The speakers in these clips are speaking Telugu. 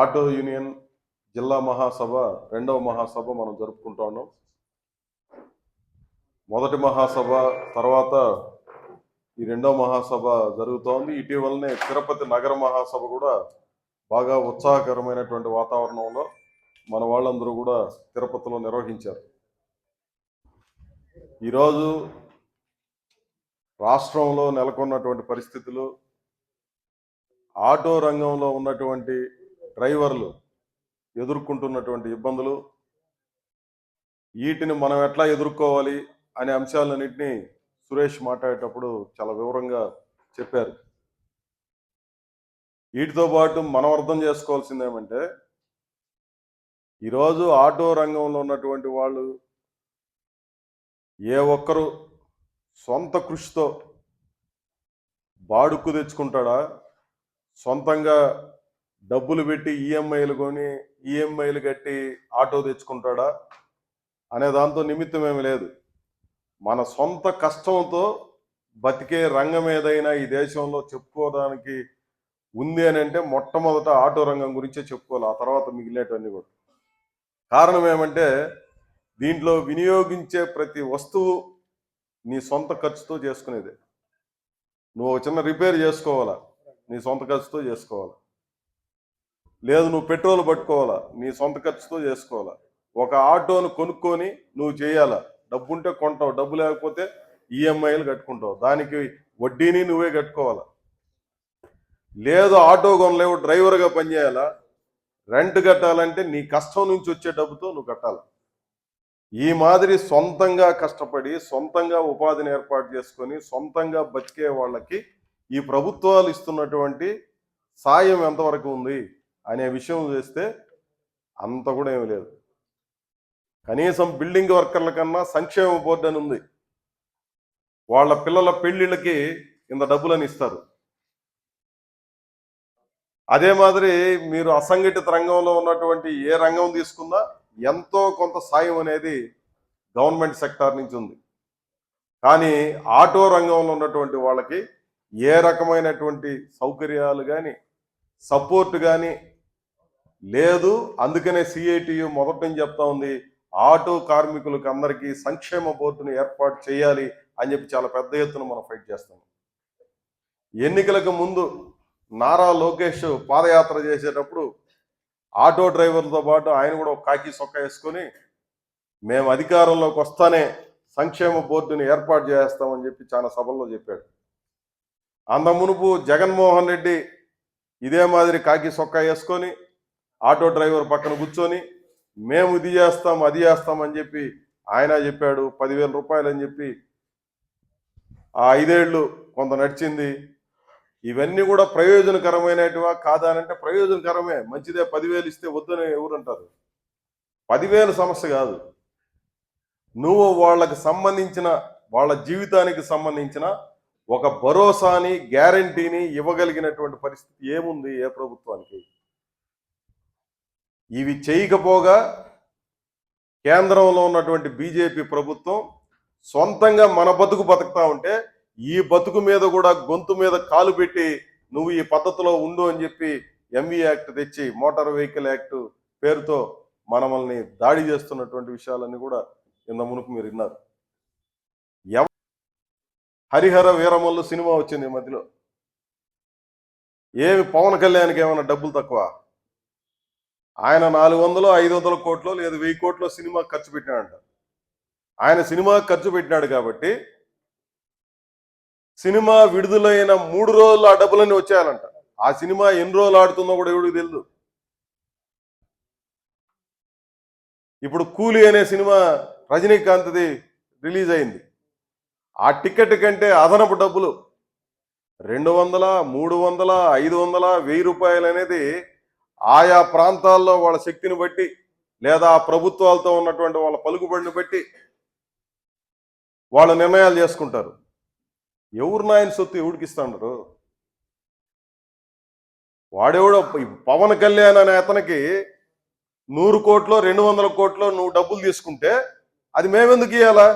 ఆటో యూనియన్ జిల్లా మహాసభ రెండవ మహాసభ మనం జరుపుకుంటా ఉన్నాం. మొదటి మహాసభ తర్వాత ఈ రెండవ మహాసభ జరుగుతోంది ఇటీవలనే తిరుపతి నగర మహాసభ కూడా బాగా ఉత్సాహకరమైనటువంటి వాతావరణంలో మన వాళ్ళందరూ కూడా తిరుపతిలో నిర్వహించారు. ఈరోజు రాష్ట్రంలో నెలకొన్నటువంటి పరిస్థితులు ఆటో రంగంలో ఉన్నటువంటి డ్రైవర్లు ఎదుర్కొంటున్నటువంటి ఇబ్బందులు వీటిని మనం ఎట్లా ఎదుర్కోవాలి అనే అంశాలన్నింటినీ సురేష్ మాట్లాడేటప్పుడు చాలా వివరంగా చెప్పారు. వీటితో పాటు మనం అర్థం చేసుకోవాల్సింది ఏమంటే ఈరోజు ఆటో రంగంలో ఉన్నటువంటి వాళ్ళు ఏ ఒక్కరు సొంత కృషితో బాడుక్కు తెచ్చుకుంటాడా? సొంతంగా డబ్బులు పెట్టి ఈఎంఐలు కొని ఈఎంఐలు కట్టి ఆటో తెచ్చుకుంటాడా అనే దాంతో నిమిత్తం ఏమి లేదు. మన సొంత కష్టంతో బతికే రంగం ఏదైనా ఈ దేశంలో చెప్పుకోవడానికి ఉంది అని అంటే మొట్టమొదట ఆటో రంగం గురించే చెప్పుకోవాలి. ఆ తర్వాత మిగిలినవన్నీ కూడా. కారణం ఏమంటే దీంట్లో వినియోగించే ప్రతి వస్తువు నీ సొంత ఖర్చుతో చేసుకునేది. నువ్వు ఒక చిన్న రిపేర్ చేసుకోవాలా? నీ సొంత ఖర్చుతో చేసుకోవాలా? లేదు నువ్వు పెట్రోల్ పట్టుకోవాలా? నీ సొంత ఖర్చుతో చేసుకోవాలా? ఒక ఆటోను కొనుక్కొని నువ్వు చేయాలా? డబ్బు ఉంటే కొంటావు డబ్బు లేకపోతే ఈఎంఐలు కట్టుకుంటావు. దానికి వడ్డీని నువ్వే కట్టుకోవాలా? లేదు ఆటో కొనలేవు డ్రైవర్గా పనిచేయాలా? రెంట్ కట్టాలంటే నీ కష్టం నుంచి వచ్చే డబ్బుతో నువ్వు కట్టాలి? ఈ మాదిరి సొంతంగా కష్టపడి సొంతంగా ఉపాధిని ఏర్పాటు చేసుకొని సొంతంగా బతికే వాళ్ళకి ఈ ప్రభుత్వాలు ఇస్తున్నటువంటి సాయం ఎంతవరకు ఉంది? అనే విషయం చేస్తే అంత కూడా ఏమి లేదు. కనీసం బిల్డింగ్ వర్కర్ల కన్నా సంక్షేమ బోర్డు అని ఉంది. వాళ్ళ పిల్లల పెళ్ళిళ్ళకి ఇంత డబ్బులని ఇస్తారు. అదే మాదిరి మీరు అసంఘటిత రంగంలో ఉన్నటువంటి ఏ రంగం తీసుకున్నా ఎంతో కొంత సాయం అనేది గవర్నమెంట్ సెక్టార్ నుంచి ఉంది. కానీ ఆటో రంగంలో ఉన్నటువంటి వాళ్ళకి ఏ రకమైనటువంటి సౌకర్యాలు కానీ సపోర్ట్ కానీ లేదు అందుకనే సిఐటియు మొదటి నుంచి చెప్తా ఉంది ఆటో కార్మికులకు అందరికీ సంక్షేమ బోర్డును ఏర్పాటు చేయాలి అని చెప్పి చాలా పెద్ద ఎత్తున మనం ఫైట్ చేస్తాం. ఎన్నికలకు ముందు నారా లోకేష్ పాదయాత్ర చేసేటప్పుడు ఆటో డ్రైవర్లతో పాటు ఆయన కూడా ఒక కాకి సొక్క వేసుకొని మేము అధికారంలోకి వస్తానే సంక్షేమ బోర్డుని ఏర్పాటు చేస్తామని చెప్పి చాలా సభల్లో చెప్పాడు. అంత మునుపు జగన్మోహన్ రెడ్డి ఇదే మాదిరి కాకి సొక్క వేసుకొని ఆటో డ్రైవర్ పక్కన కూర్చొని మేము ఇది చేస్తాం అది చేస్తాం అని చెప్పి ఆయన చెప్పాడు పదివేల రూపాయలు అని చెప్పి ఆ ఐదేళ్ళు కొంత నడిచింది. ఇవన్నీ కూడా ప్రయోజనకరమైనటివా కాదా అంటే ప్రయోజనకరమే. మంచిదే పదివేలు ఇస్తే వద్దని ఎవరు అంటారు? పదివేల సమస్య కాదు. నువ్వు వాళ్ళకి సంబంధించిన వాళ్ళ జీవితానికి సంబంధించిన ఒక భరోసాని గ్యారంటీని ఇవ్వగలిగినటువంటి పరిస్థితి ఏముంది ఏ ప్రభుత్వానికి? ఇవి చేయకపోగా కేంద్రంలో ఉన్నటువంటి బీజేపీ ప్రభుత్వం సొంతంగా మన బతుకు బతుకుతా ఉంటే ఈ బతుకు మీద కూడా గొంతు మీద కాలు పెట్టి నువ్వు ఈ పద్ధతిలో ఉండు అని చెప్పి ఎంవి యాక్ట్ తెచ్చి మోటార్ వెహికల్ యాక్ట్ పేరుతో మనమల్ని దాడి చేస్తున్నటువంటి విషయాలన్నీ కూడా ఇంత మునుపు మీరు విన్నారు. ఎవ హరిహర వీరమల్లు సినిమా వచ్చింది ఈ మధ్యలో. ఏమి పవన్ కళ్యాణ్కి ఏమైనా డబ్బులు తక్కువ? ఆయన నాలుగు వందలు ఐదు వందల కోట్లు లేదా వెయ్యి కోట్లు సినిమా ఖర్చు పెట్టినాడంట. ఆయన సినిమా ఖర్చు పెట్టినాడు కాబట్టి సినిమా విడుదలైన మూడు రోజులు ఆ డబ్బులన్నీ వచ్చాయాలంట. ఆ సినిమా ఎన్ని రోజులు ఆడుతుందో కూడా ఎవడికి తెలియదు ఇప్పుడు కూలి అనే సినిమా రజనీకాంత్ది రిలీజ్ అయింది. ఆ టికెట్ కంటే అదనపు డబ్బులు. రెండు వందల మూడు వందల ఐదు వందల వెయ్యి రూపాయలు అనేది ఆయా ప్రాంతాల్లో వాళ్ళ శక్తిని బట్టి లేదా ప్రభుత్వాలతో ఉన్నటువంటి వాళ్ళ పలుకుబడిని బట్టి వాళ్ళ నిర్ణయాలు చేసుకుంటారు. ఎవరు నాయన సొత్తు ఎవడికి ఇస్తాండ్రు వాడెవడో పవన్ కళ్యాణ్ అనే అతనికి నూరు కోట్లో రెండు వందల కోట్లో నువ్వు డబ్బులు తీసుకుంటే అది మేమెందుకు ఇవ్వాలా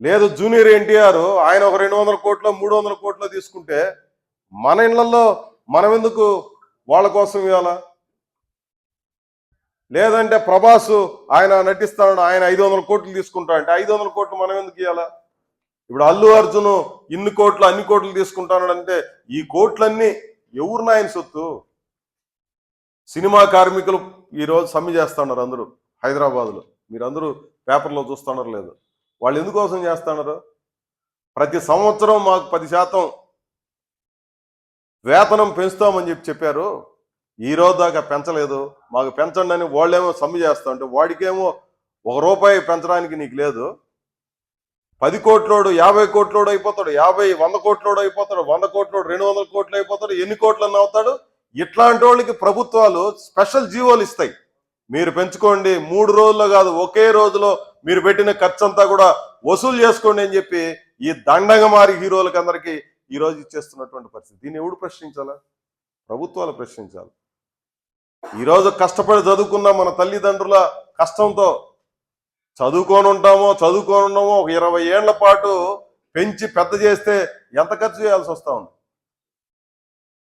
లేదు జూనియర్ ఎన్టీఆర్ ఆయన ఒక రెండు వందల కోట్లో మూడు వందల కోట్లో తీసుకుంటే మన ఇళ్ళలో మనం ఎందుకు వాళ్ళ కోసం ఇవ్వాలా? లేదంటే ప్రభాస్ ఆయన నటిస్తాడు ఆయన ఐదు వందల కోట్లు తీసుకుంటా అంటే ఐదు వందల కోట్లు మనం ఎందుకు ఇవ్వాలా? ఇప్పుడు అల్లు అర్జున్ ఇన్ని కోట్లు అన్ని కోట్లు తీసుకుంటాడు అంటే ఈ కోట్లన్నీ ఎవరు నాయన సొత్తు? సినిమా కార్మికులు ఈరోజు సమ్మె చేస్తున్నారు అందరూ హైదరాబాద్లో. మీరందరూ పేపర్లో చూస్తున్నారు లేదు. వాళ్ళు ఎందుకోసం చేస్తున్నారు? ప్రతి సంవత్సరం మాకు పది శాతం వేతనం పెంచుతామని చెప్పి చెప్పారు. ఈ రోజు దాకా పెంచలేదు. మాకు పెంచండి అని వాళ్ళేమో సమ్మె చేస్తా ఉంటే వాడికేమో ఒక రూపాయి పెంచడానికి నీకు లేదు. పది కోట్లోడు యాభై కోట్లోడు అయిపోతాడు. యాభై వంద కోట్లోడు అయిపోతాడు. వంద కోట్లోడు రెండు వందల కోట్లు అయిపోతాడు. ఎన్ని కోట్లు అని అవుతాడు. ఇట్లాంటి వాళ్ళకి ప్రభుత్వాలు స్పెషల్ జీవోలు ఇస్తాయి. మీరు పెంచుకోండి. మూడు రోజుల్లో కాదు ఒకే రోజులో మీరు పెట్టిన ఖర్చు అంతా కూడా వసూలు చేసుకోండి అని చెప్పి ఈ దండగమారి హీరోలకి అందరికీ ఈ రోజు ఇచ్చేస్తున్నటువంటి పరిస్థితి. దీన్ని ఎవడు ప్రశ్నించాలా? ప్రభుత్వాలు ప్రశ్నించాలి. ఈరోజు కష్టపడి చదువుకున్న మన తల్లిదండ్రుల కష్టంతో చదువుకొని ఉంటామో చదువుకొని ఉన్నామో ఒక ఇరవై ఏళ్ళ పాటు పెంచి పెద్ద చేస్తే ఎంత ఖర్చు చేయాల్సి వస్తా ఉంది?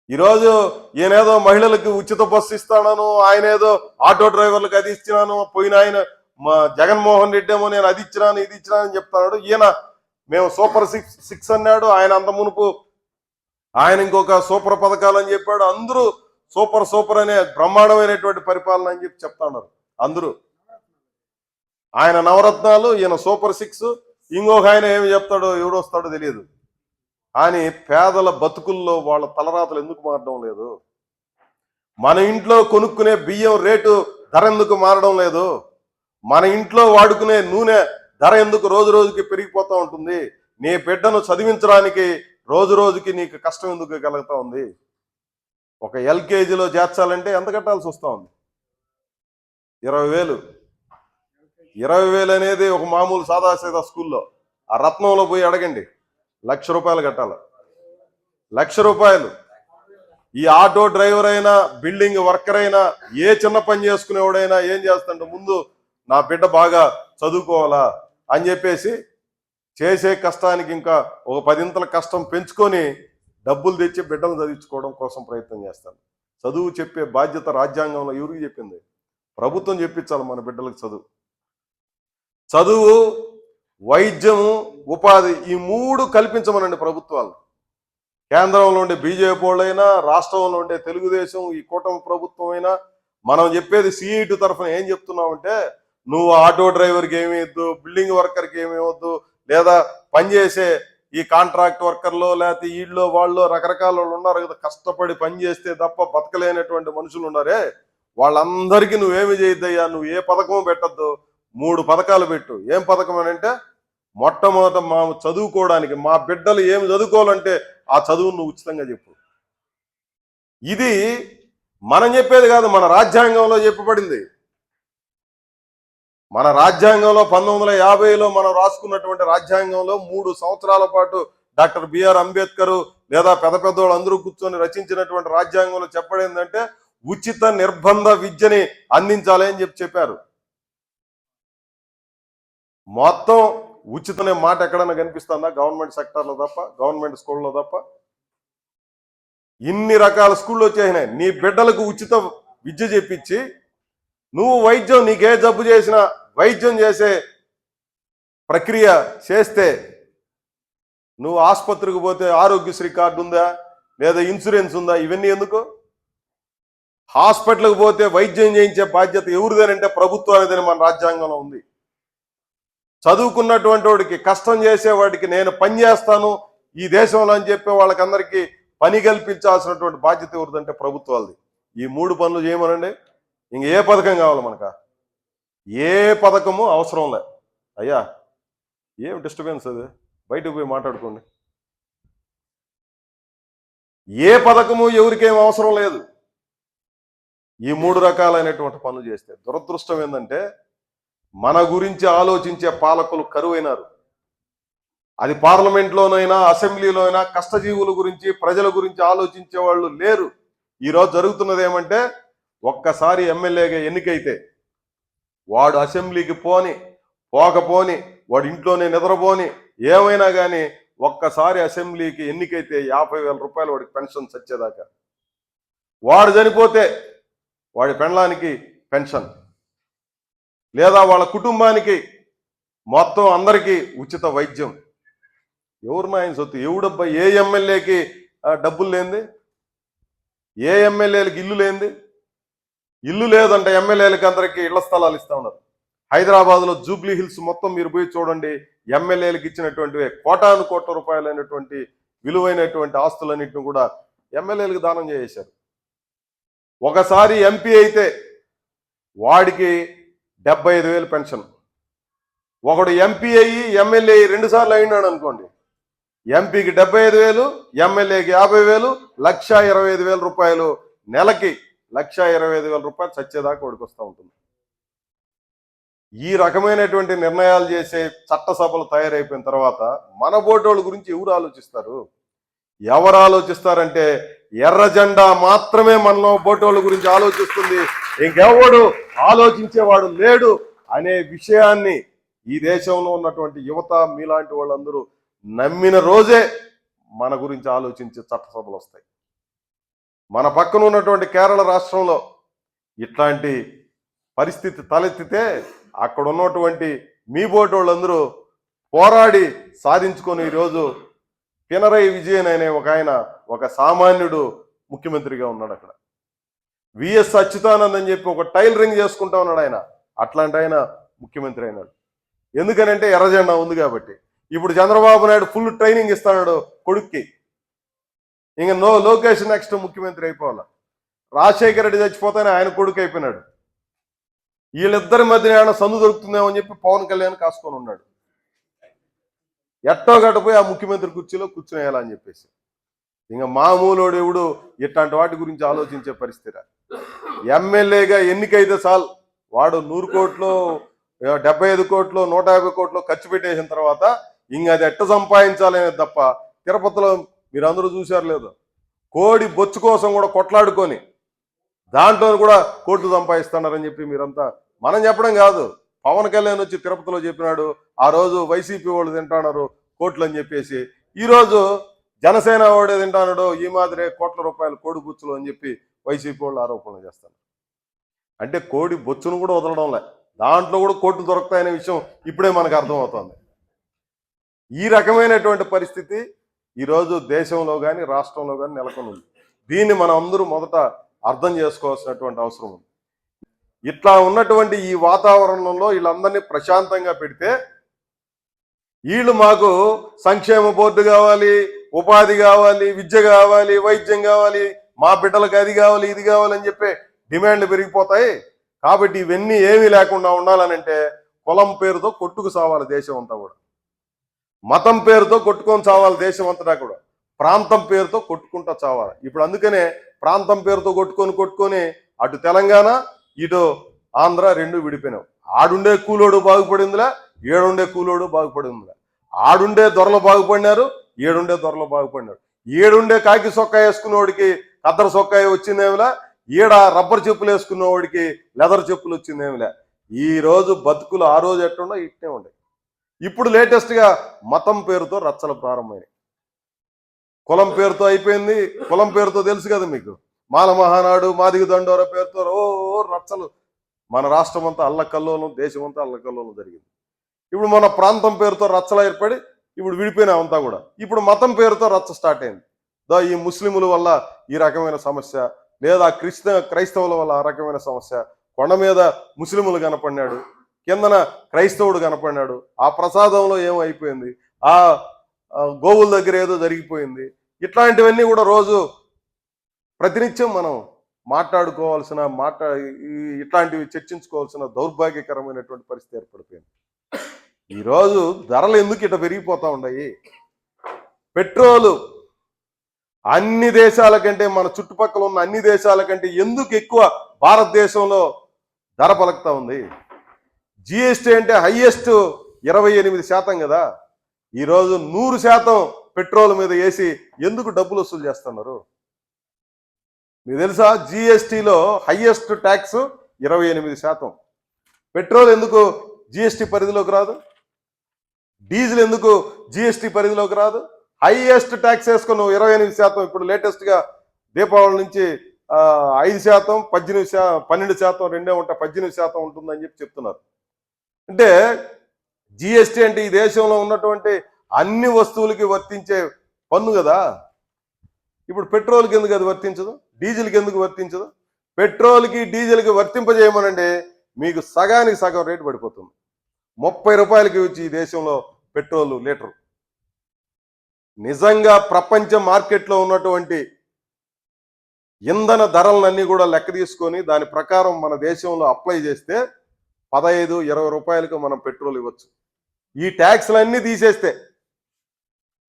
ఈరోజు ఈయనేదో మహిళలకు ఉచిత బస్సు ఇస్తానను ఆయన ఏదో ఆటో డ్రైవర్లకు అది ఇచ్చినాను పోయిన ఆయన మా జగన్మోహన్ రెడ్డి ఏమో నేను అది ఇచ్చినాను ఇది ఇచ్చినాను అని చెప్తున్నాడు ఈయన మేము సూపర్ సిక్స్ సిక్స్ అన్నాడు ఆయన అంత మునుపు. ఆయన ఇంకొక సూపర్ పథకాలు అని చెప్పాడు. అందరూ సూపర్ సూపర్ అనే బ్రహ్మాండమైనటువంటి పరిపాలన అని చెప్పి చెప్తా ఉన్నారు అందరూ. ఆయన నవరత్నాలు ఈయన సూపర్ సిక్స్. ఇంకొక ఆయన ఏమి చెప్తాడో ఎవడొస్తాడో తెలియదు. కానీ పేదల బతుకుల్లో వాళ్ళ తలరాతలు ఎందుకు మారడం లేదు? మన ఇంట్లో కొనుక్కునే బియ్యం రేటు ధర ఎందుకు మారడం లేదు? మన ఇంట్లో వాడుకునే నూనె ధర ఎందుకు రోజు రోజుకి పెరిగిపోతూ ఉంటుంది? నీ బిడ్డను చదివించడానికి రోజు రోజుకి నీకు కష్టం ఎందుకు కలుగుతూ ఉంది? ఒక ఎల్కేజీలో చేర్చాలంటే ఎంత కట్టాల్సి వస్తూ ఉంది? ఇరవై వేలు. ఇరవై వేలు అనేది ఒక మామూలు సాదాసీదా స్కూల్లో. ఆ రత్నంలో పోయి అడగండి. లక్ష రూపాయలు కట్టాలి. లక్ష రూపాయలు. ఈ ఆటో డ్రైవర్ అయినా బిల్డింగ్ వర్కర్ అయినా ఏ చిన్న పని చేసుకునేవాడైనా ఏం చేస్తాడు? ముందు నా బిడ్డ బాగా చదువుకోవాలా? అని చెప్పేసి చేసే కష్టానికి ఇంకా ఒక పదింతల కష్టం పెంచుకొని డబ్బులు తెచ్చి బిడ్డలు చదివించుకోవడం కోసం ప్రయత్నం చేస్తాను. చదువు చెప్పే బాధ్యత రాజ్యాంగంలో ఎవరికి చెప్పింది? ప్రభుత్వం చెప్పించాలి మన బిడ్డలకు చదువు. చదువు వైద్యము ఉపాధి ఈ మూడు కల్పించమనండి ప్రభుత్వాలు. కేంద్రంలో ఉండే బీజేపీ వాళ్ళైనా రాష్ట్రంలో ఉండే తెలుగుదేశం ఈ కూటమి ప్రభుత్వం అయినా మనం చెప్పేది సిఈటి తరఫున ఏం చెప్తున్నామంటే నువ్వు ఆటో డ్రైవర్కి ఏమి ఇవ్వద్దు బిల్డింగ్ వర్కర్కి ఏమి ఇవ్వద్దు లేదా పనిచేసే ఈ కాంట్రాక్ట్ వర్కర్లో లేకపోతే వీళ్ళు వాళ్ళు రకరకాల వాళ్ళు ఉన్నారు కదా కష్టపడి పని చేస్తే తప్ప బతకలేనటువంటి మనుషులు ఉన్నారే వాళ్ళందరికీ నువ్వేమి చేయొద్దయ్యా నువ్వు ఏ పథకం పెట్టద్దు మూడు పథకాలు పెట్టు. ఏం పథకం అని అంటే మొట్టమొదట మా చదువుకోవడానికి మా బిడ్డలు ఏమి చదువుకోవాలంటే ఆ చదువును నువ్వు ఉచితంగా చెప్పు. ఇది మనం చెప్పేది కాదు మన రాజ్యాంగంలో చెప్పబడింది. మన రాజ్యాంగంలో పంతొమ్మిది వందల యాభైలో మనం రాసుకున్నటువంటి రాజ్యాంగంలో మూడు సంవత్సరాల పాటు డాక్టర్ బిఆర్ అంబేద్కర్ లేదా పెద్ద పెద్దవాళ్ళు అందరూ కూర్చొని రచించినటువంటి రాజ్యాంగంలో చెప్పడేందంటే ఉచిత నిర్బంధ విద్యని అందించాలి అని చెప్పి చెప్పారు. మొత్తం ఉచితనే మాట ఎక్కడైనా కనిపిస్తుందా? గవర్నమెంట్ సెక్టార్లో తప్ప గవర్నమెంట్ స్కూల్లో తప్ప? ఇన్ని రకాల స్కూళ్ళు వచ్చేసినాయి. నీ బిడ్డలకు ఉచిత విద్య చెప్పించి నువ్వు వైద్యం నీకే జబ్బు చేసినా వైద్యం చేసే ప్రక్రియ చేస్తే నువ్వు ఆసుపత్రికి పోతే ఆరోగ్యశ్రీ కార్డు ఉందా? లేదా ఇన్సూరెన్స్ ఉందా? ఇవన్నీ ఎందుకు? హాస్పిటల్కి పోతే వైద్యం చేయించే బాధ్యత ఎవరిదేనంటే ప్రభుత్వానిదని మన రాజ్యాంగంలో ఉంది. చదువుకున్నటువంటి వాడికి కష్టం చేసేవాడికి నేను పని చేస్తాను ఈ దేశంలో అని చెప్పే వాళ్ళకందరికీ పని కల్పించాల్సినటువంటి బాధ్యత ఎవరిదంటే ప్రభుత్వాలది. ఈ మూడు పనులు చేయమనండి. ఇంక ఏ పథకం కావాలి మనకు? ఏ పథకము అవసరం లే. అయ్యా ఏం డిస్టర్బెన్స్ అది? బయటకు పోయి మాట్లాడుకోండి. ఏ పథకము ఎవరికేం అవసరం లేదు. ఈ మూడు రకాలైనటువంటి పనులు చేస్తే. దురదృష్టం ఏంటంటే మన గురించి ఆలోచించే పాలకులు కరువైనారు. అది పార్లమెంట్లోనైనా అసెంబ్లీలో అయినా కష్టజీవుల గురించి ప్రజల గురించి ఆలోచించే వాళ్ళు లేరు. ఈరోజు జరుగుతున్నది ఏమంటే ఒక్కసారి ఎమ్మెల్యేగా ఎన్నికైతే వాడు అసెంబ్లీకి పోని పోకపోని వాడు ఇంట్లోనే నిద్రపోని ఏమైనా కానీ ఒక్కసారి అసెంబ్లీకి ఎన్నికైతే యాభై వేల రూపాయలు వాడికి పెన్షన్ చచ్చేదాకా వాడు చనిపోతే వాడి పెండ్లానికి పెన్షన్. లేదా వాళ్ళ కుటుంబానికి మొత్తం అందరికీ ఉచిత వైద్యం. ఎవరు ఆయన సొత్తు? ఎవడబ్బా? ఏ ఎమ్మెల్యేకి డబ్బులు లేనిది? ఏ ఎమ్మెల్యేలకు ఇల్లు లేనిది? ఇల్లు లేదంటే ఎమ్మెల్యేలకు అందరికీ ఇళ్ళ స్థలాలు ఇస్తా ఉన్నారు. హైదరాబాద్లో జూబ్లీ హిల్స్ మొత్తం మీరు పోయి చూడండి ఎమ్మెల్యేలకు ఇచ్చినటువంటి కోటాను కోట్ల రూపాయలైనటువంటి విలువైనటువంటి ఆస్తులన్నింటిని కూడా ఎమ్మెల్యేలకు దానం చేసేశారు. ఒకసారి ఎంపీ అయితే వాడికి డెబ్బై ఐదు వేలు పెన్షన్. ఒకడు ఎంపీ అయ్యి ఎమ్మెల్యే రెండు సార్లు అయినాడు అనుకోండి. ఎంపీకి డెబ్బై ఐదు వేలు ఎమ్మెల్యేకి యాభై వేలు లక్ష ఇరవై ఐదు వేల రూపాయలు నెలకి లక్ష ఇరవై ఐదు వేల రూపాయలు చచ్చేదాకా వాడికి ఉంటుంది. ఈ రకమైనటువంటి నిర్ణయాలు చేసే చట్టసభలు తయారైపోయిన తర్వాత మన బోటోళ్ళ గురించి ఎవరు ఆలోచిస్తారు? ఎవరు ఆలోచిస్తారంటే ఎర్ర జెండా మాత్రమే మనలో బోటోళ్ళ గురించి ఆలోచిస్తుంది. ఇంకెవడు ఆలోచించేవాడు లేడు అనే విషయాన్ని ఈ దేశంలో ఉన్నటువంటి యువత మీలాంటి వాళ్ళందరూ నమ్మిన రోజే మన గురించి ఆలోచించే చట్టసభలు వస్తాయి. మన పక్కన ఉన్నటువంటి కేరళ రాష్ట్రంలో ఇట్లాంటి పరిస్థితి తలెత్తితే అక్కడ ఉన్నటువంటి మీ బోటి వాళ్ళందరూ పోరాడి సాధించుకొని ఈరోజు పినరై విజయన్ అనే ఒక ఆయన ఒక సామాన్యుడు ముఖ్యమంత్రిగా ఉన్నాడు అక్కడ. విఎస్ అచ్యుతానంద్ అని చెప్పి ఒక టైలరింగ్ చేసుకుంటా ఉన్నాడు ఆయన. అట్లాంటి ఆయన ముఖ్యమంత్రి అయినాడు. ఎందుకనంటే ఎర్రజెండా ఉంది కాబట్టి. ఇప్పుడు చంద్రబాబు నాయుడు ఫుల్ ట్రైనింగ్ ఇస్తాడు కొడుక్కి. ఇంక నో లోకేష్ నెక్స్ట్ ముఖ్యమంత్రి అయిపోవాలి. రాజశేఖర రెడ్డి చచ్చిపోతానే ఆయన కొడుకు అయిపోయినాడు. వీళ్ళిద్దరి మధ్య ఏమైనా సందు దొరుకుతుందేమో అని చెప్పి పవన్ కళ్యాణ్ కాసుకొని ఉన్నాడు. ఎట్టో గట్టపోయి ఆ ముఖ్యమంత్రి కుర్చీలో కూర్చునేయాలని చెప్పేసి. ఇంకా మామూలోడు ఎవడు ఇట్లాంటి వాటి గురించి ఆలోచించే పరిస్థితి ఎమ్మెల్యేగా ఎన్నికైతే చాలు వాడు నూరు కోట్లు డెబ్బై ఐదు కోట్లు నూట యాభై కోట్లు ఖర్చు పెట్టేసిన తర్వాత ఇంక అది ఎట్ట సంపాదించాలనేది తప్ప తిరుపతిలో మీరు అందరూ చూశారు లేదు. కోడి బొచ్చు కోసం కూడా కొట్లాడుకొని దాంట్లో కూడా కోట్లు సంపాదిస్తున్నారని చెప్పి మీరంతా మనం చెప్పడం కాదు. పవన్ కళ్యాణ్ వచ్చి తిరుపతిలో చెప్పినాడు ఆ రోజు వైసీపీ వాళ్ళు తింటున్నారు కోట్లు అని చెప్పేసి ఈరోజు జనసేన వాడే తింటున్నాడు ఈ మాదిరే కోట్ల రూపాయలు కోడి బొచ్చులు అని చెప్పి వైసీపీ వాళ్ళు ఆరోపణలు చేస్తారు అంటే కోడి బొచ్చును కూడా వదలడం లే. దాంట్లో కూడా కోట్లు దొరుకుతాయనే విషయం ఇప్పుడే మనకు అర్థమవుతోంది. ఈ రకమైనటువంటి పరిస్థితి ఈరోజు దేశంలో కానీ రాష్ట్రంలో కానీ నెలకొని ఉంది. దీన్ని మనం అందరూ మొదట అర్థం చేసుకోవాల్సినటువంటి అవసరం ఉంది. ఇట్లా ఉన్నటువంటి ఈ వాతావరణంలో వీళ్ళందరినీ ప్రశాంతంగా పెడితే వీళ్ళు మాకు సంక్షేమ బోర్డు కావాలి ఉపాధి కావాలి విద్య కావాలి వైద్యం కావాలి మా బిడ్డలకు అది కావాలి ఇది కావాలి అని చెప్పి డిమాండ్లు పెరిగిపోతాయి. కాబట్టి ఇవన్నీ ఏమీ లేకుండా ఉండాలనంటే కులం పేరుతో కొట్టుకు సావాలి దేశం అంతా కూడా. మతం పేరుతో కొట్టుకొని చావాలి దేశం అంతటా కూడా. ప్రాంతం పేరుతో కొట్టుకుంటా చావాలి. ఇప్పుడు అందుకనే ప్రాంతం పేరుతో కొట్టుకొని కొట్టుకొని అటు తెలంగాణ ఇటు ఆంధ్ర రెండు విడిపోయినాం ఆడుండే కూలోడు బాగుపడిందిలే ఏడుండే కూలోడు బాగుపడిందిలే. ఆడుండే దొరలు బాగుపడినారు ఏడుండే దొరలు బాగుపడినారు. ఏడుండే కాకి సొక్కా వేసుకున్నవాడికి కద్దరు సొక్కా వచ్చిందేమిలే ఈడ రబ్బర్ చెప్పులు వేసుకున్నవాడికి లెదర్ చెప్పులు వచ్చిందేమిలే. ఈ రోజు బతుకులు ఆ రోజు ఎట్టుండో ఇట్టే ఉండే. ఇప్పుడు లేటెస్ట్గా మతం పేరుతో రచ్చలు ప్రారంభమైనాయి. కులం పేరుతో అయిపోయింది కులం పేరుతో తెలుసు కదా మీకు. మాల మహానాడు మాదిగ దండోర పేరుతో ఓ రచ్చలు. మన రాష్ట్రం అంతా అల్లకల్లోలం దేశం అంతా అల్లకల్లోలం జరిగింది. ఇప్పుడు మన ప్రాంతం పేరుతో రచ్చలు ఏర్పడి ఇప్పుడు విడిపోయినా అంతా కూడా. ఇప్పుడు మతం పేరుతో రచ్చ స్టార్ట్ అయింది. దా ఈ ముస్లిముల వల్ల ఈ రకమైన సమస్య లేదా క్రిస్త క్రైస్తవుల వల్ల ఆ రకమైన సమస్య. కొండ మీద ముస్లిములు కనపడినాడు. కిందన క్రైస్తవుడు కనపడినాడు. ఆ ప్రసాదంలో ఏమో అయిపోయింది. ఆ గోవుల దగ్గర ఏదో జరిగిపోయింది. ఇట్లాంటివన్నీ కూడా రోజు ప్రతినిత్యం మనం మాట్లాడుకోవాల్సిన మాట్లా ఇట్లాంటివి చర్చించుకోవాల్సిన దౌర్భాగ్యకరమైనటువంటి పరిస్థితి ఏర్పడిపోయింది. ఈరోజు ధరలు ఎందుకు ఇట పెరిగిపోతూ ఉన్నాయి? పెట్రోలు అన్ని దేశాల కంటే మన చుట్టుపక్కల ఉన్న అన్ని దేశాల కంటే ఎందుకు ఎక్కువ భారతదేశంలో ధర పలుకుతా ఉంది? జిఎస్టీ అంటే హైయెస్ట్ ఇరవై ఎనిమిది శాతం కదా. ఈరోజు నూరు శాతం పెట్రోల్ మీద వేసి ఎందుకు డబ్బులు వసూలు చేస్తున్నారు? మీకు తెలుసా? జిఎస్టీలో హయ్యెస్ట్ ట్యాక్స్ ఇరవై ఎనిమిది శాతం. పెట్రోల్ ఎందుకు జిఎస్టీ పరిధిలోకి రాదు? డీజిల్ ఎందుకు జిఎస్టీ పరిధిలోకి రాదు? హైయెస్ట్ ట్యాక్స్ వేసుకున్న ఇరవై ఎనిమిది శాతం. ఇప్పుడు లేటెస్ట్గా దీపావళి నుంచి ఐదు శాతం పద్దెనిమిది శా పన్నెండు శాతం రెండే ఉంటాయి పద్దెనిమిది శాతం ఉంటుందని చెప్పి చెప్తున్నారు. అంటే జిఎస్టీ అంటే ఈ దేశంలో ఉన్నటువంటి అన్ని వస్తువులకి వర్తించే పన్ను కదా? ఇప్పుడు పెట్రోల్కి ఎందుకు అది వర్తించదు? డీజిల్కి ఎందుకు వర్తించదు? పెట్రోల్కి డీజిల్కి వర్తింపజేయమనండి మీకు సగానికి సగం రేటు పడిపోతుంది. ముప్పై రూపాయలకి వచ్చి ఈ దేశంలో పెట్రోల్ లీటరు. నిజంగా ప్రపంచ మార్కెట్లో ఉన్నటువంటి ఇంధన ధరలన్నీ కూడా లెక్క తీసుకొని దాని ప్రకారం మన దేశంలో అప్లై చేస్తే పదహైదు ఇరవై రూపాయలకు మనం పెట్రోల్ ఇవ్వచ్చు. ఈ ట్యాక్స్లన్నీ తీసేస్తే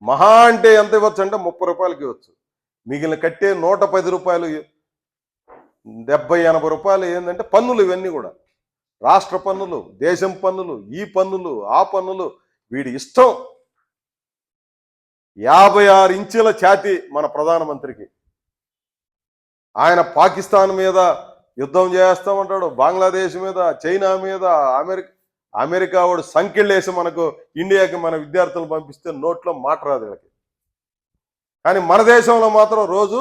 మహా అంటే ఎంత ఇవ్వచ్చు అంటే ముప్పై రూపాయలకి ఇవ్వచ్చు. మిగిలిన కట్టే నూట పది రూపాయలు డెబ్బై ఎనభై రూపాయలు ఏంటంటే పన్నులు ఇవన్నీ కూడా. రాష్ట్ర పన్నులు దేశం పన్నులు ఈ పన్నులు ఆ పన్నులు వీడి ఇష్టం. యాభై ఆరు ఇంచుల ఛాతి మన ప్రధానమంత్రికి. ఆయన పాకిస్తాన్ మీద యుద్ధం చేస్తామంటాడు. బంగ్లాదేశ్ మీద చైనా మీద అమెరికా అమెరికా వాడు సంఖ్యలేసి మనకు ఇండియాకి మన విద్యార్థులు పంపిస్తే నోట్లో మాట రాదు వీళ్ళకి. కానీ మన దేశంలో మాత్రం రోజు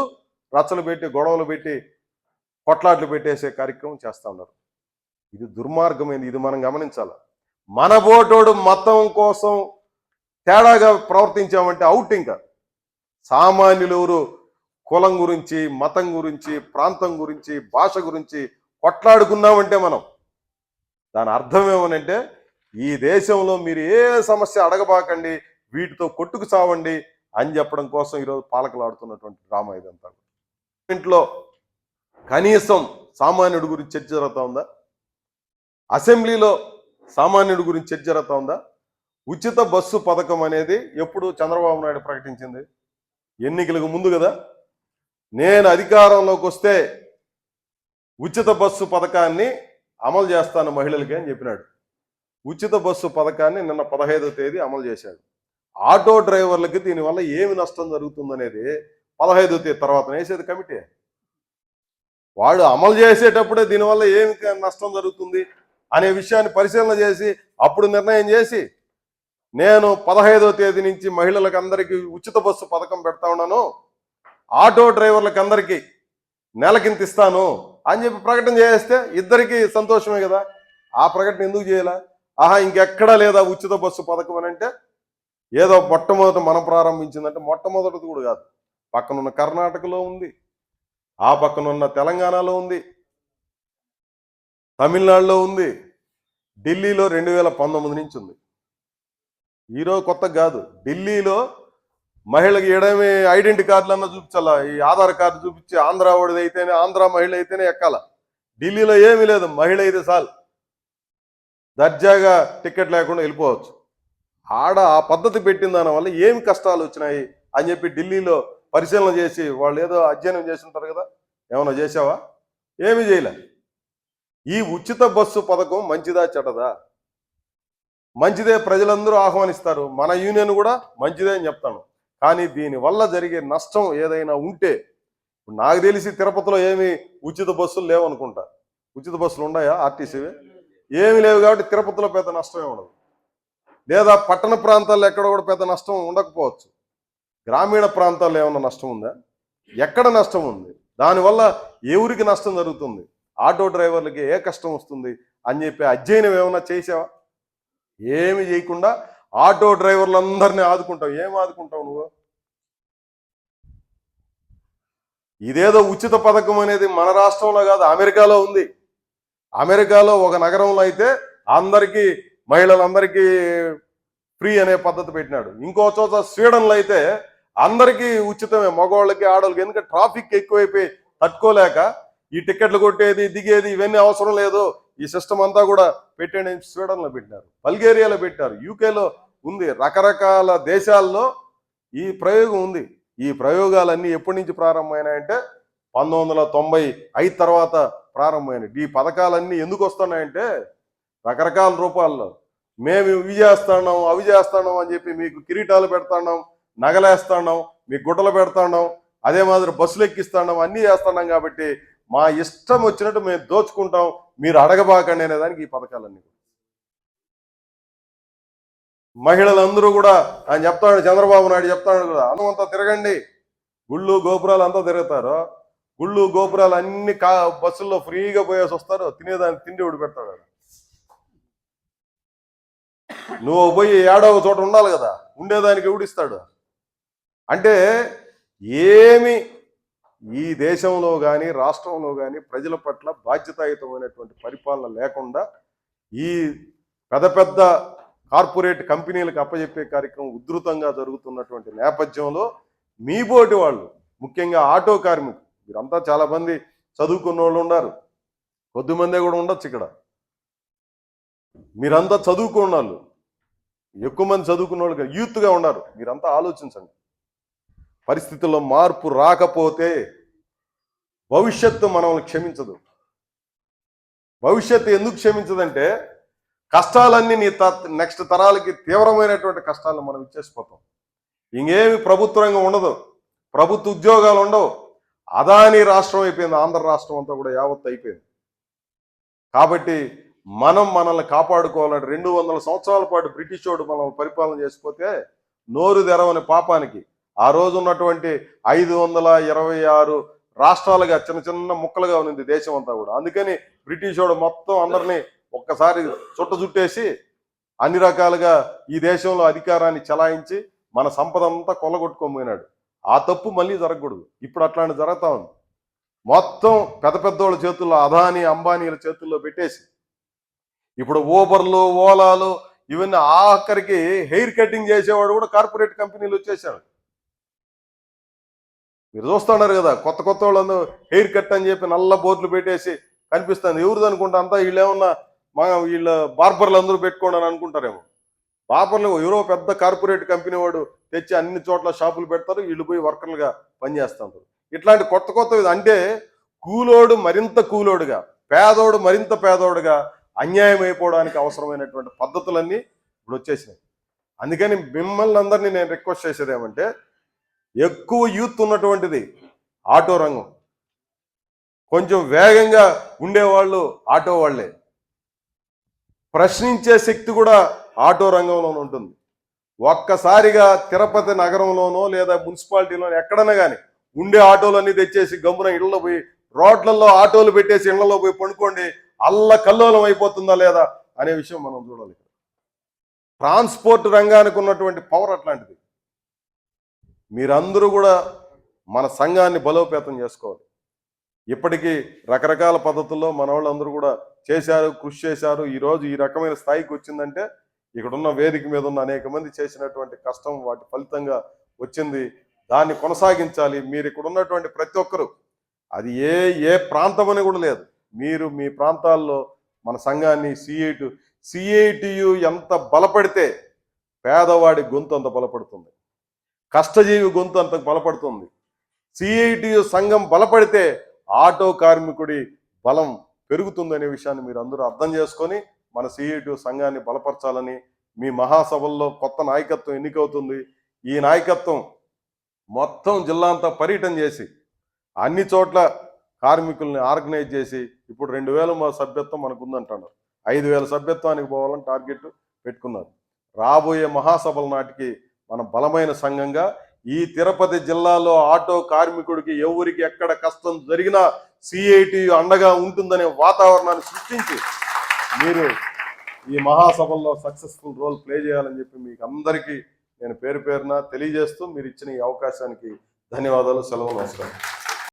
రచ్చలు పెట్టి గొడవలు పెట్టి కొట్లాట్లు పెట్టేసే కార్యక్రమం చేస్తూ ఉన్నారు. ఇది దుర్మార్గమైంది. ఇది మనం గమనించాలి. మన బోటోడు మతం కోసం తేడాగా ప్రవర్తించామంటే అవుట్ ఇంకా. సామాన్యులు ఎవరు కులం గురించి మతం గురించి ప్రాంతం గురించి భాష గురించి కొట్లాడుకున్నామంటే మనం. దాని అర్థం ఏమనంటే ఈ దేశంలో మీరు ఏ సమస్య అడగబాకండి వీటితో కొట్టుకు చావండి అని చెప్పడం కోసం ఈరోజు పాలకలాడుతున్నటువంటి డ్రామా ఇదంతా. ఇంట్లో కనీసం సామాన్యుడి గురించి చర్చ జరుగుతూ ఉందా? అసెంబ్లీలో సామాన్యుడి గురించి చర్చ జరుగుతూ ఉందా? ఉచిత బస్సు పథకం అనేది ఎప్పుడు చంద్రబాబు నాయుడు ప్రకటించింది? ఎన్నికలకు ముందు కదా? నేను అధికారంలోకి వస్తే ఉచిత బస్సు పథకాన్ని అమలు చేస్తాను మహిళలకి అని చెప్పినాడు. ఉచిత బస్సు పథకాన్ని నిన్న పదహైదవ తేదీ అమలు చేశాడు. ఆటో డ్రైవర్లకి దీనివల్ల ఏమి నష్టం జరుగుతుందనేది పదహైదవ తేదీ తర్వాత వేసేది కమిటీ. వాడు అమలు చేసేటప్పుడే దీనివల్ల ఏమి నష్టం జరుగుతుంది అనే విషయాన్ని పరిశీలన చేసి అప్పుడు నిర్ణయం చేసి నేను పదహైదవ తేదీ నుంచి మహిళలకు అందరికీ ఉచిత బస్సు పథకం పెడతా ఉన్నాను. ఆటో డ్రైవర్లకు అందరికీ నెలకింత ఇస్తాను అని చెప్పి ప్రకటన చేస్తే ఇద్దరికి సంతోషమే కదా. ఆ ప్రకటన ఎందుకు చేయాలా? ఆహా ఇంకెక్కడా లేదా ఉచిత బస్సు పథకం అని అంటే ఏదో మొట్టమొదట మనం ప్రారంభించిందంటే మొట్టమొదటిది కూడా కాదు. పక్కనున్న కర్ణాటకలో ఉంది. ఆ పక్కనున్న తెలంగాణలో ఉంది. తమిళనాడులో ఉంది. ఢిల్లీలో రెండు వేల పంతొమ్మిది నుంచి ఉంది. ఈరోజు కొత్త కాదు. ఢిల్లీలో మహిళకి ఏడేమి ఐడెంటి కార్డులు అన్నా చూపించాలా? ఈ ఆధార్ కార్డు చూపించి ఆంధ్ర వాడిది అయితేనే ఆంధ్ర మహిళ అయితేనే ఎక్కాల? ఢిల్లీలో ఏమీ లేదు. మహిళ అయితే చాలు. దర్జాగా టికెట్ లేకుండా వెళ్ళిపోవచ్చు. ఆడ ఆ పద్ధతి పెట్టిన దాని వల్ల ఏమి కష్టాలు వచ్చినాయి అని చెప్పి ఢిల్లీలో పరిశీలన చేసి వాళ్ళు ఏదో అధ్యయనం చేసింటారు కదా? ఏమైనా చేసావా ఏమీ చేయలే. ఈ ఉచిత బస్సు పథకం మంచిదా చెడదా మంచిదే ప్రజలందరూ ఆహ్వానిస్తారు. మన యూనియన్ కూడా మంచిదే అని చెప్తాను. కానీ దీనివల్ల జరిగే నష్టం ఏదైనా ఉంటే నాకు తెలిసి తిరుపతిలో ఏమి ఉచిత బస్సులు లేవనుకుంటా ఉచిత బస్సులు ఉన్నాయా ఆర్టీసీవి ఏమి లేవు కాబట్టి తిరుపతిలో పెద్ద నష్టమే ఉండదు. లేదా పట్టణ ప్రాంతాల్లో ఎక్కడ కూడా పెద్ద నష్టం ఉండకపోవచ్చు. గ్రామీణ ప్రాంతాల్లో ఏమన్నా నష్టం ఉందా? ఎక్కడ నష్టం ఉంది? దానివల్ల ఎవరికి నష్టం జరుగుతుంది? ఆటో డ్రైవర్లకి ఏ కష్టం వస్తుంది? అని చెప్పి అధ్యయనం ఏమైనా చేసావా? ఏమి చేయకుండా ఆటో డ్రైవర్లందరినీ ఆదుకుంటావు. ఏం ఆదుకుంటావు నువ్వు? ఇదేదో ఉచిత పథకం అనేది మన రాష్ట్రంలో కాదు అమెరికాలో ఉంది. అమెరికాలో ఒక నగరంలో అయితే అందరికీ మహిళలందరికీ ఫ్రీ అనే పద్ధతి పెట్టినాడు. ఇంకో చోట స్వీడన్లో అయితే అందరికీ ఉచితమే మగవాళ్ళకి ఆడవాళ్ళకి ఎందుకంటే ట్రాఫిక్ ఎక్కువైపోయి తట్టుకోలేక ఈ టికెట్లు కొట్టేది దిగేది ఇవన్నీ అవసరం లేదు. ఈ సిస్టమ్ అంతా కూడా పెట్టండి స్వీడన్లో పెట్టినారు బల్గేరియాలో పెట్టారు యూకేలో ఉంది రకరకాల దేశాల్లో ఈ ప్రయోగం ఉంది. ఈ ప్రయోగాలన్నీ ఎప్పటి నుంచి ప్రారంభమైనాయంటే పంతొమ్మిది వందల తొంభై ఐదు తర్వాత ప్రారంభమైనవి ఈ పథకాలన్నీ ఎందుకు వస్తున్నాయంటే రకరకాల రూపాల్లో మేము ఇవి చేస్తున్నాం అవి చేస్తున్నాం అని చెప్పి మీకు కిరీటాలు పెడతాన్నాం నగలేస్తున్నాం మీకు గుడ్డలు పెడతాండాం అదే మాదిరి బస్సులు ఎక్కిస్తున్నాం అన్నీ చేస్తున్నాం కాబట్టి మా ఇష్టం వచ్చినట్టు మేము దోచుకుంటాం మీరు అడగబాకండి అనే దానికి ఈ పథకాలన్నీ మహిళలందరూ కూడా ఆయన చెప్తాడు చంద్రబాబు నాయుడు చెప్తాడు కదా అంతా తిరగండి. గుళ్ళు గోపురాలు అంతా తిరుగుతారు. గుళ్ళు గోపురాలు అన్ని కా బస్సుల్లో ఫ్రీగా పోయేసి వస్తారు తినేదానికి తిండి ఒకటి పెడతాడు నువ్వు పోయి ఏడో ఒక చోట ఉండాలి కదా ఉండేదానికి ఎవడిస్తాడు అంటే ఏమి ఈ దేశంలో కానీ రాష్ట్రంలో కానీ ప్రజల పట్ల బాధ్యతాయుతమైనటువంటి పరిపాలన లేకుండా ఈ పెద్ద పెద్ద కార్పొరేట్ కంపెనీలకు అప్పజెప్పే కార్యక్రమం ఉధృతంగా జరుగుతున్నటువంటి నేపథ్యంలో మీ బోటి వాళ్ళు ముఖ్యంగా ఆటో కార్మికులు మీరంతా చాలా మంది చదువుకున్న వాళ్ళు ఉన్నారు కొద్దిమందే కూడా ఉండొచ్చు ఇక్కడ. మీరంతా చదువుకున్న వాళ్ళు ఎక్కువ మంది చదువుకున్న వాళ్ళు యూత్గా ఉన్నారు. మీరంతా ఆలోచించండి. పరిస్థితుల్లో మార్పు రాకపోతే భవిష్యత్తు మనల్ని క్షమించదు. భవిష్యత్తు ఎందుకు క్షమించదంటే కష్టాలన్నీ నీ త నెక్స్ట్ తరాలకి తీవ్రమైనటువంటి కష్టాలను మనం ఇచ్చేసిపోతాం. ఇంకేమి ప్రభుత్వ రంగం ఉండదు. ప్రభుత్వ ఉద్యోగాలు ఉండవు. అదాని రాష్ట్రం అయిపోయింది. ఆంధ్ర రాష్ట్రం అంతా కూడా యావత్ అయిపోయింది. కాబట్టి మనం మనల్ని కాపాడుకోవాలంటే రెండు వందల సంవత్సరాల పాటు బ్రిటిష్ వాడు మనల్ని పరిపాలన చేసిపోతే నోరు తెరవని పాపానికి ఆ రోజు ఉన్నటువంటి ఐదు వందల ఇరవై ఆరు రాష్ట్రాలుగా చిన్న చిన్న ముక్కలుగా ఉంది దేశం అంతా కూడా. అందుకని బ్రిటిష్ వాడు మొత్తం అందరినీ ఒక్కసారి చుట్ట చుట్టేసి అన్ని రకాలుగా ఈ దేశంలో అధికారాన్ని చలాయించి మన సంపద అంతా కొల్లగొట్టుకోబోయినాడు. ఆ తప్పు మళ్ళీ జరగకూడదు. ఇప్పుడు అట్లాంటి జరుగుతూ ఉంది. మొత్తం పెద్ద పెద్దోళ్ళ చేతుల్లో అదాని అంబానీల చేతుల్లో పెట్టేసి ఇప్పుడు ఊబర్లు ఓలాలు ఇవన్నీ ఆఖరికి హెయిర్ కటింగ్ చేసేవాడు కూడా కార్పొరేట్ కంపెనీలు వచ్చేసాడు. మీరు చూస్తున్నారు కదా కొత్త కొత్త వాళ్ళందరూ హెయిర్ కట్ అని చెప్పి నల్ల బోర్డులు పెట్టేసి కనిపిస్తుంది. ఎవరిది అనుకుంటా అంతా వీళ్ళేమన్నా మా వీళ్ళ బార్బర్లు అందరూ పెట్టుకోండి అని అనుకుంటారేమో. బార్బర్లు ఎవరో పెద్ద కార్పొరేట్ కంపెనీ వాడు తెచ్చి అన్ని చోట్ల షాపులు పెడతారు వీళ్ళు పోయి వర్కర్లుగా పనిచేస్తుంటారు ఇట్లాంటి కొత్త కొత్త అంటే కూలోడు మరింత కూలోడుగా పేదోడు మరింత పేదోడుగా అన్యాయం అయిపోవడానికి అవసరమైనటువంటి పద్ధతులన్నీ ఇప్పుడు వచ్చేసినాయి. అందుకని మిమ్మల్ని అందరినీ నేను రిక్వెస్ట్ చేసేది ఏమంటే ఎక్కువ యూత్ ఉన్నటువంటిది ఆటో రంగం. కొంచెం వేగంగా ఉండేవాళ్ళు ఆటో వాళ్ళే. ప్రశ్నించే శక్తి కూడా ఆటో రంగంలోనే ఉంటుంది. ఒక్కసారిగా తిరుపతి నగరంలోనో లేదా మున్సిపాలిటీలోనో ఎక్కడైనా కానీ ఉండే ఆటోలన్నీ తెచ్చేసి గమ్మున ఇళ్ళలో పోయి రోడ్లలో ఆటోలు పెట్టేసి ఇళ్ళలో పోయి పడుకోండి అల్ల కల్లోలం అయిపోతుందా లేదా అనే విషయం మనం చూడాలి. ట్రాన్స్పోర్ట్ రంగానికి ఉన్నటువంటి పవర్ అట్లాంటిది. మీరందరూ కూడా మన సంఘాన్ని బలోపేతం చేసుకోవాలి. ఇప్పటికీ రకరకాల పద్ధతుల్లో మన వాళ్ళందరూ కూడా చేశారు కృషి చేశారు. ఈరోజు ఈ రకమైన స్థాయికి వచ్చిందంటే ఇక్కడున్న వేదిక మీద ఉన్న అనేక మంది చేసినటువంటి కష్టం వాటి ఫలితంగా వచ్చింది. దాన్ని కొనసాగించాలి. మీరు ఇక్కడ ఉన్నటువంటి ప్రతి ఒక్కరు. అది ఏ ఏ ప్రాంతం అని కూడా లేదు. మీరు మీ ప్రాంతాల్లో మన సంఘాన్ని సిఐటి సిఐటియు ఎంత బలపడితే పేదవాడి గొంతు అంత బలపడుతుంది. కష్టజీవి గొంతు అంత బలపడుతుంది. సిఐటియు సంఘం బలపడితే ఆటో కార్మికుడి బలం పెరుగుతుందనే విషయాన్ని మీరు అందరూ అర్థం చేసుకొని మన సిఐటియు సంఘాన్ని బలపరచాలని మీ మహాసభల్లో కొత్త నాయకత్వం ఎన్నికవుతుంది. ఈ నాయకత్వం మొత్తం జిల్లా అంతా పర్యటన చేసి అన్ని చోట్ల కార్మికుల్ని ఆర్గనైజ్ చేసి ఇప్పుడు రెండు వేల మా సభ్యత్వం మనకు ఉందంటున్నారు ఐదు వేల సభ్యత్వానికి పోవాలని టార్గెట్ పెట్టుకున్నారు. రాబోయే మహాసభల నాటికి మన బలమైన సంఘంగా ఈ తిరుపతి జిల్లాలో ఆటో కార్మికుడికి ఎవరికి ఎక్కడ కష్టం జరిగినా సిఐటి అండగా ఉంటుందనే వాతావరణాన్ని సృష్టించి మీరు ఈ మహాసభల్లో సక్సెస్ఫుల్ రోల్ ప్లే చేయాలని చెప్పి మీకు అందరికీ నేను పేరు పేరున తెలియజేస్తూ మీరు ఇచ్చిన ఈ అవకాశానికి ధన్యవాదాలు సెలవు నమస్కారం.